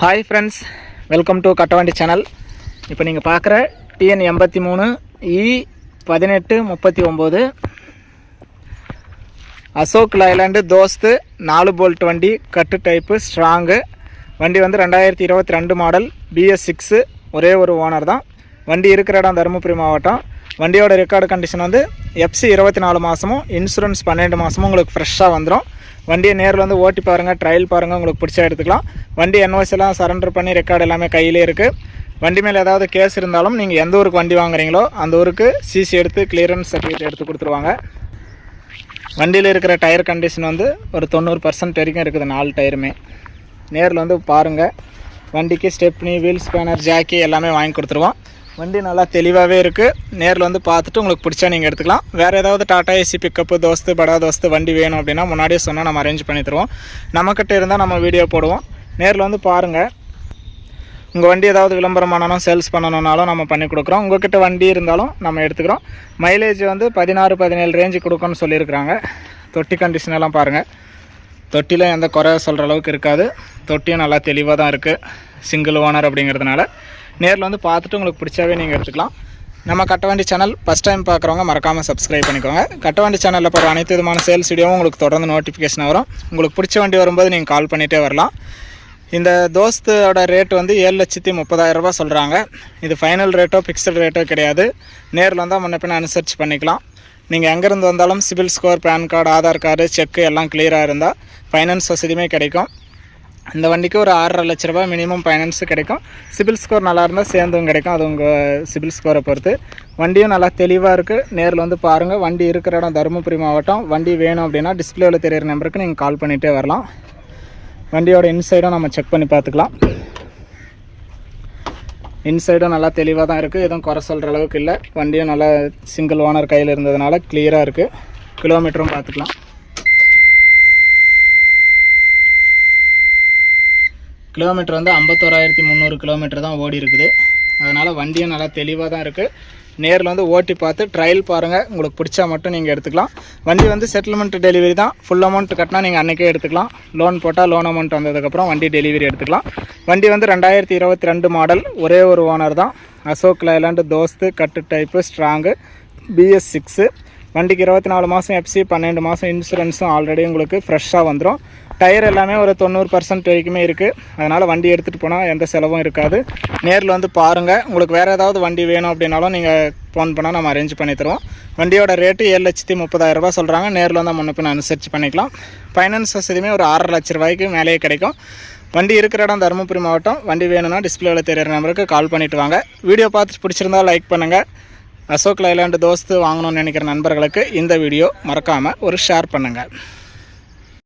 Hi friends welcome to Kattavandi channel இப்போ நீங்கள் பார்க்குற டிஎன் எண்பத்தி மூணு இ பதினெட்டு முப்பத்தி ஒம்பது அசோக் லைலாண்டு தோஸ்து நாலு போல்ட் வண்டி கட்டு டைப்பு ஸ்ட்ராங்கு வண்டி வந்து ரெண்டாயிரத்தி இருபத்தி ரெண்டு மாடல் பிஎஸ் சிக்ஸு ஒரே ஒரு ஓனர் தான். வண்டி இருக்கிற இடம் தருமபுரி மாவட்டம். வண்டியோட ரெக்கார்டு கண்டிஷன் வந்து எஃப்சி இருபத்தி நாலு மாதமும் இன்சூரன்ஸ் பன்னெண்டு மாதமும் உங்களுக்கு ஃப்ரெஷ்ஷாக வந்துடும் வண்டியை நேரில் வந்து ஓட்டி பாருங்கள் ட்ரையல் பாருங்கள் உங்களுக்கு பிடிச்சா எடுத்துக்கலாம். வண்டி என்ஓசியெல்லாம் எல்லாம் சரண்டர் பண்ணி ரெக்கார்டு எல்லாமே கையிலே இருக்குது வண்டி மேலே ஏதாவது கேஸ் இருந்தாலும் நீங்கள் எந்த ஊருக்கு வண்டி வாங்குறீங்களோ அந்த ஊருக்கு சிசி எடுத்து கிளியரன்ஸ் சர்டிஃபிகேட் எடுத்து கொடுத்துருவாங்க. வண்டியில் இருக்கிற டயர் கண்டிஷன் வந்து ஒரு தொண்ணூறு பர்சன்ட் வரைக்கும் இருக்குது நாலு டயருமே நேரில் வந்து பாருங்கள் வண்டிக்கு ஸ்டெப்னி வீல் ஸ்பேனர் ஜாக்கி எல்லாமே வாங்கி கொடுத்துருவோம். வண்டி நல்லா தெளிவாகவே இருக்குது நேரில் வந்து பார்த்துட்டு உங்களுக்கு பிடிச்சா நீங்கள் எடுத்துக்கலாம். வேறு ஏதாவது டாட்டா ஏசி பிக்கப்பு தோஸ்து படா தோஸ்து வண்டி வேணும் அப்படின்னா முன்னாடியே சொன்னால் நம்ம அரேஞ்ச் பண்ணி தருவோம். நம்மக்கிட்ட இருந்தால் நம்ம வீடியோ போடுவோம். நேரில் வந்து பாருங்கள் உங்கள் வண்டி ஏதாவது விளம்பரம் பண்ணணும் சேல்ஸ் பண்ணணுன்னாலும் நம்ம பண்ணி கொடுக்குறோம். உங்கள்கிட்ட வண்டி இருந்தாலும் நம்ம எடுத்துக்கிறோம். மைலேஜ் வந்து பதினாறு பதினேழு ரேஞ்சு கொடுக்கணும்னு சொல்லியிருக்கிறாங்க. தொட்டி கண்டிஷன் எல்லாம் பாருங்கள் தொட்டியில் எந்த குறை சொல்கிற அளவுக்கு இருக்காது. தொட்டியும் நல்லா தெளிவாக தான் இருக்குது சிங்கிள் ஓனர் அப்படிங்கிறதுனால. நேரில் வந்து பார்த்துட்டு உங்களுக்கு பிடிச்சாவே நீங்கள் எடுத்துக்கலாம். நம்ம கட்டவண்டி சேனல் ஃபஸ்ட் டைம் பார்க்குறவங்க மறக்காமல் சப்ஸ்கிரைப் பண்ணிக்கோங்க. கட்டவண்டி சேனலில் போகிற அனைத்து விதமான சேல்ஸ் வீடியோவும் உங்களுக்கு தொடர்ந்து நோட்டிஃபிகேஷன் வரும். உங்களுக்கு பிடிச்ச வண்டி வரும்போது நீங்கள் கால் பண்ணிகிட்டே வரலாம். இந்த தோஸ்தோட ரேட் வந்து ஏழு லட்சத்தி முப்பதாயிரம் சொல்கிறாங்க இது ஃபைனல் ரேட்டோ ஃபிக்ஸ்டு ரேட்டோ கிடையாது. நேரில் வந்தால் முன்ன பின்ன அனுசரித்து பண்ணிக்கலாம். நீங்கள் எங்கேருந்து வந்தாலும் CIBIL score PAN card Aadhaar card check எல்லாம் கிளியராக இருந்தால் ஃபைனான்ஸ் வசதியுமே கிடைக்கும். இந்த வண்டிக்கு ஒரு ஆறரை லட்ச ரூபாய் மினிமம் ஃபைனான்ஸு கிடைக்கும். சிபில் ஸ்கோர் நல்லா இருந்தால் சேர்ந்தும் கிடைக்கும். அது உங்கள் சிபில் ஸ்கோரை பொறுத்து. வண்டியும் நல்லா தெளிவாக இருக்குது நேரில் வந்து பாருங்கள் வண்டி இருக்கிற இடம் தருமபுரி மாவட்டம். வண்டி வேணும் அப்படின்னா டிஸ்பிளேவில் தெரியிற நம்பருக்கு நீங்கள் கால் பண்ணிகிட்டே வரலாம். வண்டியோட இன்சைடும் நம்ம செக் பண்ணி பார்த்துக்கலாம். இன்சைடும் நல்லா தெளிவாக தான் இருக்குது எதுவும் குறை சொல்கிற அளவுக்கு இல்லை. வண்டியும் நல்லா சிங்கிள் ஓனர் கையில் இருந்ததுனால கிளியராக இருக்குது கிலோமீட்டரும் பார்த்துக்கலாம். கிலோமீட்டர் வந்து ஐம்பத்தோராயிரத்தி முந்நூறு கிலோமீட்டர் தான் ஓடி இருக்குது. அதனால் வண்டியும் நல்லா தெளிவாக தான் இருக்குது நேரில் வந்து ஓட்டி பார்த்து ட்ரையல் பாருங்கள் உங்களுக்கு பிடிச்சா மட்டும் நீங்கள் எடுத்துக்கலாம். வண்டி வந்து செட்டில்மெண்ட் டெலிவரி தான். ஃபுல் அமௌண்ட் கட்டினா நீங்கள் அன்றைக்கே எடுத்துக்கலாம். லோன் போட்டால் லோன் அமௌண்ட் வந்ததுக்கப்புறம் வண்டி டெலிவரி எடுத்துக்கலாம். வண்டி வந்து ரெண்டாயிரத்தி இருபத்தி ரெண்டு மாடல் ஒரே ஒரு ஓனர் தான். அசோக் லைலாண்டு தோஸ்து கட்டு டைப்பு ஸ்ட்ராங்கு பிஎஸ் சிக்ஸு வண்டிக்கு இருபத்தி நாலு மாதம் எஃப்சி பன்னெண்டு மாதம் இன்சூரன்ஸும் ஆல்ரெடி உங்களுக்கு ஃப்ரெஷ்ஷாக வந்துடும் டயர் எல்லாமே ஒரு தொண்ணூறு பர்சன்ட் வரைக்குமே இருக்குது அதனால் வண்டி எடுத்துகிட்டு போனால் எந்த செலவும் இருக்காது. நேரில் வந்து பாருங்கள் உங்களுக்கு வேறு ஏதாவது வண்டி வேணும் அப்படின்னாலும் நீங்கள் ஃபோன் பண்ணால் நம்ம அரேஞ்ச் பண்ணி தருவோம். வண்டியோட ரேட்டு ஏழு லட்சத்தி முப்பதாயிரரூபா சொல்கிறாங்க நேரில் வந்து முன்ன பின்ன அனுசரித்து பண்ணிக்கலாம். ஃபைனான்ஸ் வசதியுமே ஒரு ஆறரை லட்ச ரூபாய்க்கு மேலேயே கிடைக்கும். வண்டி இருக்கிற இடம் தருமபுரி மாவட்டம். வண்டி வேணும்னா டிஸ்பிளேவில் தெரியிற நம்பருக்கு கால் பண்ணிவிட்டு வாங்க. வீடியோ பார்த்துட்டு பிடிச்சிருந்தா லைக் பண்ணுங்கள் அசோக் லைலாண்டு தோஸ்து வாங்கணும்னு நினைக்கிற நண்பர்களுக்கு இந்த வீடியோ மறக்காமல் ஒரு ஷேர் பண்ணுங்கள்